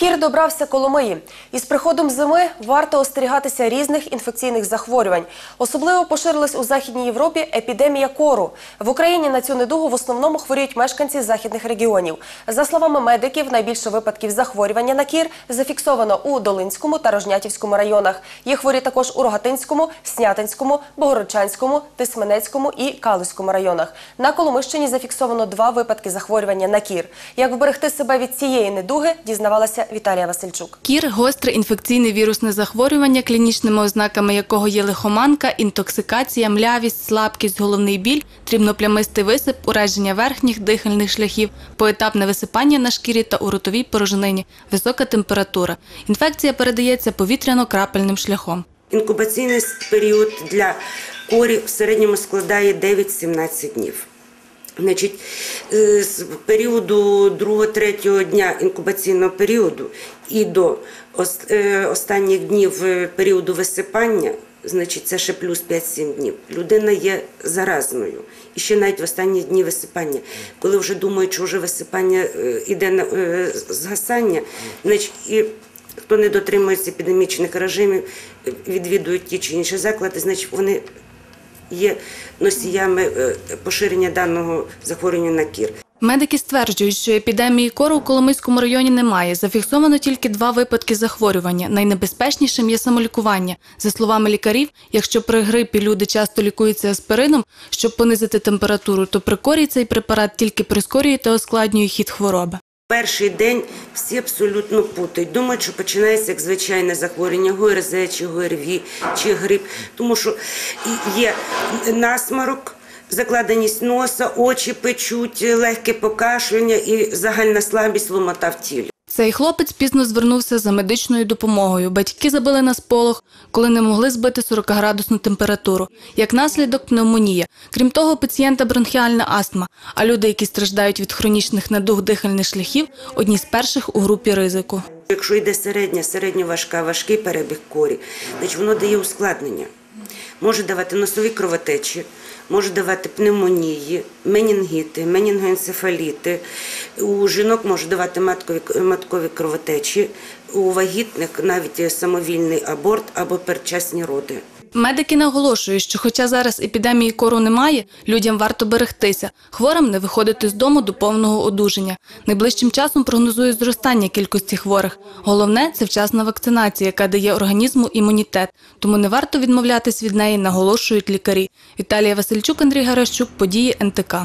Кір добрався Коломиї. Із приходом зими варто остерігатися різних інфекційних захворювань. Особливо поширилась у Західній Європі епідемія кору. В Україні на цю недугу в основному хворіють мешканці західних регіонів. За словами медиків, найбільше випадків захворювання на кір зафіксовано у Долинському та Рожнятівському районах. Є хворі також у Рогатинському, Снятинському, Богородчанському, Тисменецькому і Калузькому районах. На Коломищині зафіксовано два випадки захворювання на кір. Як вберегти себе від цієї недуги, дізнавалася Віталія Васильчук. Кір гостре інфекційне вірусне захворювання, клінічними ознаками якого є лихоманка, інтоксикація, млявість, слабкість, головний біль, дрібноплямистий висип, ураження верхніх дихальних шляхів, поетапне висипання на шкірі та у ротовій порожнині, висока температура. Інфекція передається повітряно-крапельним шляхом. Інкубаційний період для корі в середньому складає 9-17 днів. Значить, е, з періоду 2-3 дня інкубаційного періоду і до е, останніх днів е, періоду висипання, значить, це ще плюс 5-7 днів. Людина є заразною. І ще навіть в останні дні висипання, коли вже думають, що вже висипання е, іде на згасання, значить, і хто не дотримується епідемічних режимів, відвідують ті чи інші заклади, значить вони є носіями е, поширення даного захворювання на кір. Медики стверджують, що епідемії кору у Коломийському районі немає. Зафіксовано тільки два випадки захворювання. Найнебезпечнішим є самолікування. За словами лікарів, якщо при грипі люди часто лікуються аспирином, щоб понизити температуру, то при корі цей препарат тільки прискорює та ускладнює хід хвороби. Перший день всі абсолютно путають. Думають, що починається як звичайне захворювання ГРЗ, чи ГРВІ, чи грип, тому що є насморок, закладеність носа, очі печуть, легке покашлення і загальна слабість, ломота в тілі. Цей хлопець пізно звернувся за медичною допомогою. Батьки забили на сполох, коли не могли збити 40-градусну температуру. Як наслідок пневмонія. Крім того, пацієнта бронхіальна астма. А люди, які страждають від хронічних надуг дихальних шляхів, одні з перших у групі ризику. Якщо йде середня, середньоважка, важкий перебіг корі, значить воно дає ускладнення. Може давати носові кровотечі, може давати пневмонії, менінгіти, менінгоенцефаліти. У жінок може давати маткові, маткові кровотечі, у вагітних навіть самовільний аборт або передчасні роди. Медики наголошують, що хоча зараз епідемії кору немає, людям варто берегтися, хворим не виходити з дому до повного одужання. Найближчим часом прогнозують зростання кількості хворих. Головне це вчасна вакцинація, яка дає організму імунітет. Тому не варто відмовлятись від неї, наголошують лікарі. Віталія Васильчук, Андрій Гаращук, події НТК.